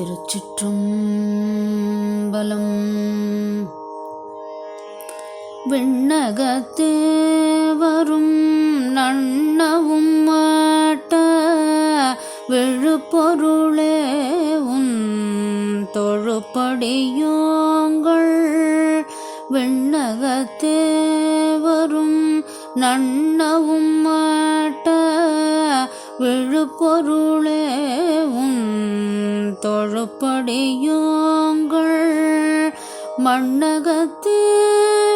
திருச்சிற்றம்பலம். விண்ணகத்து வரும் நன்னவும் மாட்ட விழுப்பொருளே உன் தொழுப்படியோங்கள். விண்ணகத்து வரும் நன்னவும் மாட்ட விழுப்பொருளே உன் தொழுப்படியோங்கள். மண்ணகத்தே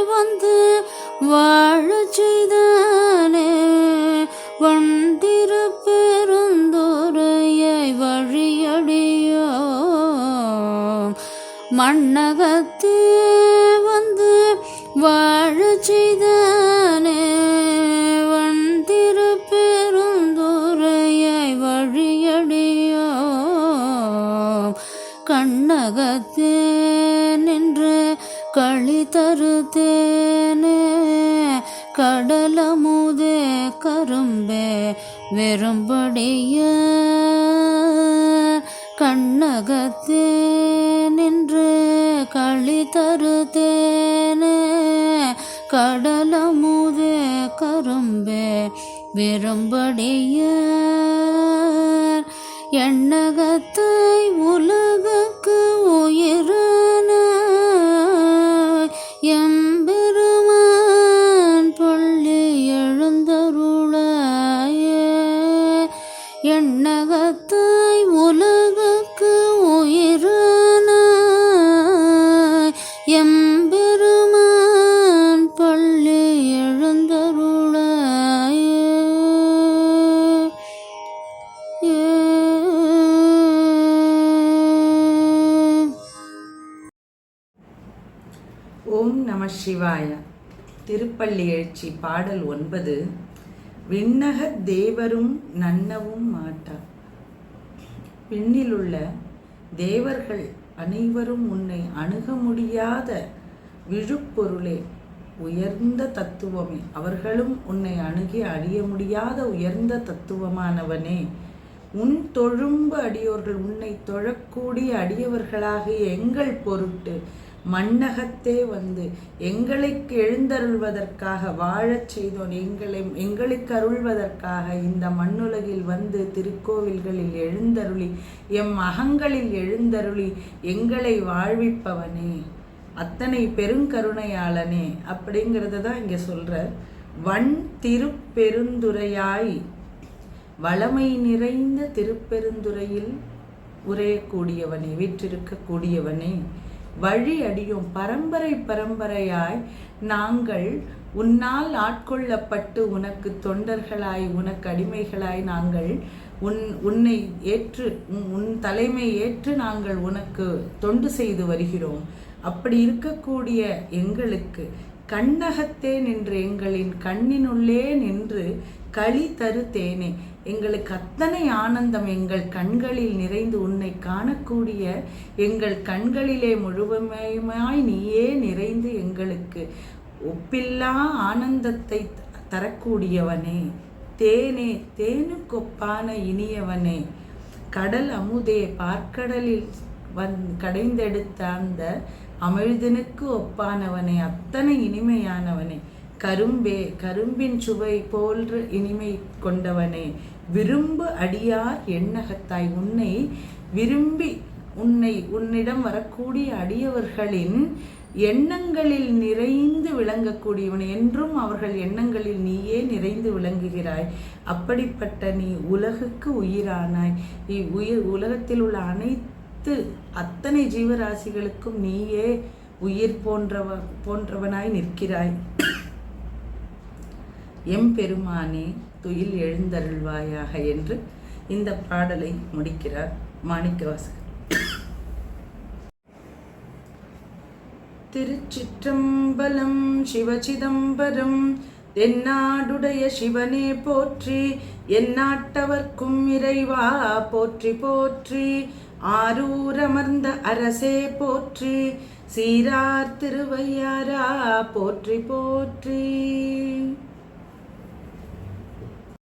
வந்து வாழ செய்தானே. வந்திரு பெருந்துரையை வழியடியோ. மண்ணகத்தே வந்து வாழ செய்தான். கண்ணகத்தே நின்று களி தருத்தேனே. கடலமுதே கரும்பே வெறும்படிய கண்ணகத்தே நின்று களி தருத்தேனே. கடலமுதே கரும்பே வெறும்படிய எண்ணகத்தை உலகுக்கு எண்ணகத்தாய் உலகுக்கு உயிரான எம்பெருமான் பள்ளி எழுந்தருளாய. ஓம் நம சிவாய. திருப்பள்ளி எழுச்சி பாடல் ஒன்பது விண்ணக தேவரும் நன்னவும் மாட்டார் விண்ணிலுள்ள தேவர்கள் அனைவரும் உன்னை அணுக முடியாத விழுப்பொருளே உயர்ந்த தத்துவமே. அவர்களும் உன்னை அணுகி அறிய முடியாத உயர்ந்த தத்துவமானவனே. உன் தொழும்பு அடியோர்கள் உன்னை தொழக்கூடிய அடியவர்களாக எங்கள் பொருட்டு மண்ணகத்தே வந்து எங்களுக்கு எழுந்தருள்வதற்காக வாழச் செய்தோன் எங்களை எங்களுக்கு அருள்வதற்காக இந்த மண்ணுலகில் வந்து திருக்கோவில்களில் எழுந்தருளி எம் அகங்களில் எழுந்தருளி எங்களை வாழ்விப்பவனே அத்தனை பெருங்கருணையாளனே அப்படிங்கிறத தான் இங்கே சொல்ற. வன் திருப்பெருந்துரையாய் வளமை நிறைந்த திருப்பெருந்துறையில் உரையக்கூடியவனே வீற்றிருக்கக்கூடியவனே. வழி அடியும் பரம்பரை பரம்பரையாய் நாங்கள் உன்னால் ஆட்கொள்ளப்பட்டு உனக்கு தொண்டர்களாய் உனக்கு அடிமைகளாய் நாங்கள் உன் உன்னை ஏற்று உன் உன் தலைமை ஏற்று நாங்கள் உனக்கு தொண்டு செய்து வருகிறோம். அப்படி இருக்கக்கூடிய எங்களுக்கு கண்ணகத்தே நின்று எங்களின் கண்ணினுள்ளே நின்று களி தரு தேனே எங்களுக்கு அத்தனை ஆனந்தம் எங்கள் கண்களில் நிறைந்து உன்னை காணக்கூடிய எங்கள் கண்களிலே முழுமையுமாய் நீயே நிறைந்து எங்களுக்கு ஒப்பில்லா ஆனந்தத்தை தரக்கூடியவனே. தேனே தேனுக்கொப்பான இனியவனே. கடல் அமுதே பார்க்கடலில் வந் கடைந்தெடுத்த அந்த அமிழ்தனுக்கு ஒப்பானவனே. அத்தனை இனிமையானவனே. கரும்பே கரும்பின் சுவை போன்று இனிமை கொண்டவனே. விரும்பு அடியார் எண்ணகத்தாய் உன்னை விரும்பி உன்னை உன்னிடம் வரக்கூடிய அடியவர்களின் எண்ணங்களில் நிறைந்து விளங்கக்கூடியவன் என்றும் அவர்கள் எண்ணங்களில் நீயே நிறைந்து விளங்குகிறாய். அப்படிப்பட்ட நீ உலகுக்கு உயிரானாய். உயிர் உலகத்தில் உள்ள அனைத்து அத்தனை ஜீவராசிகளுக்கும் நீயே உயிர் போன்றவ போன்றவனாய் நிற்கிறாய். எம்பெருமானே துயில் எழுந்தருள்வாயாக என்று இந்த பாடலை முடிக்கிறார் மாணிக்கவாசகர். திருச்சிற்றம்பலம் சிவசிதம்பரம் தென்னாடுடைய சிவனே போற்றி எந்நாட்டவர்க்கும் இறைவா போற்றி போற்றி ஆரூரமர்ந்த அரசே போற்றி சீரார் திருவையாரா போற்றி போற்றி.